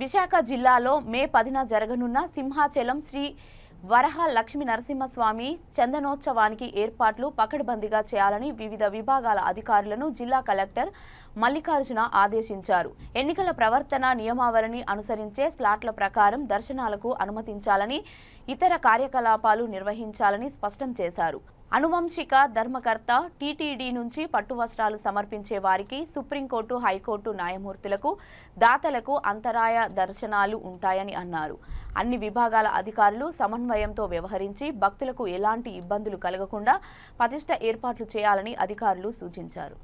విశాఖ జిల్లాలో మే పదిన జరగనున్న సింహాచలం శ్రీ వరహ లక్ష్మీ నరసింహస్వామి చందనోత్సవానికి ఏర్పాట్లు పకడ్బందీగా చేయాలని వివిధ విభాగాల అధికారులను జిల్లా కలెక్టర్ మల్లికార్జున ఆదేశించారు. ఎన్నికల ప్రవర్తన నియమావళిని అనుసరించే స్లాట్ల ప్రకారం దర్శనాలకు అనుమతించాలని ఇతర కార్యకలాపాలు నిర్వహించాలని స్పష్టం చేశారు. అనువంశిక ధర్మకర్త టీటీడీ నుంచి పట్టువస్త్రాలు సమర్పించే వారికి సుప్రీంకోర్టు హైకోర్టు న్యాయమూర్తులకు దాతలకు అంతరాయ దర్శనాలు ఉంటాయని అన్నారు. అన్ని విభాగాల అధికారులు సమన్వయంతో వ్యవహరించి భక్తులకు ఎలాంటి ఇబ్బందులు కలగకుండా పటిష్ట ఏర్పాట్లు చేయాలని అధికారులు సూచించారు.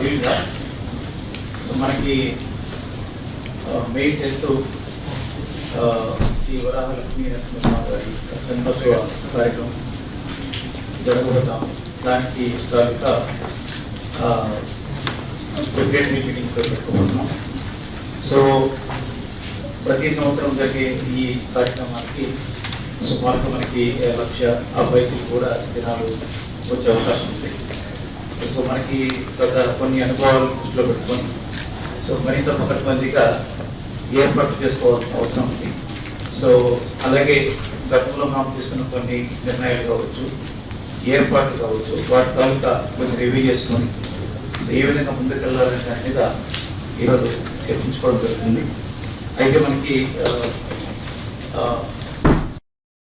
వీలుగా సో మనకి మే టెన్త్ శ్రీ వరాహ లక్ష్మీ నరసింహస్వామి గారి జన్మోత్సవ కార్యక్రమం జరగబోతాం దానికి తాలూకా ప్రిపరేటరీ మీటింగ్ పెట్టుకుంటున్నాం. సో ప్రతి సంవత్సరం జరిగే ఈ కార్యక్రమానికి సుమారుగా మనకి లక్ష ఆ కూడా జనాలు వచ్చే అవకాశం ఉంది. సో మనకి గత కొన్ని అనుభవాలు దృష్టిలో పెట్టుకొని సో మరింత పకడ్బందీగా ఏర్పాటు చేసుకోవాల్సిన అవసరం ఉంది. సో అలాగే గతంలో మనం తీసుకున్న కొన్ని నిర్ణయాలు కావచ్చు ఏర్పాట్లు కావచ్చు వాటి తాలూకా కొన్ని రివ్యూ చేసుకొని ఏ విధంగా ముందుకెళ్ళాలనే దాని మీద ఈరోజు చర్చించుకోవడం జరుగుతుంది. అయితే మనకి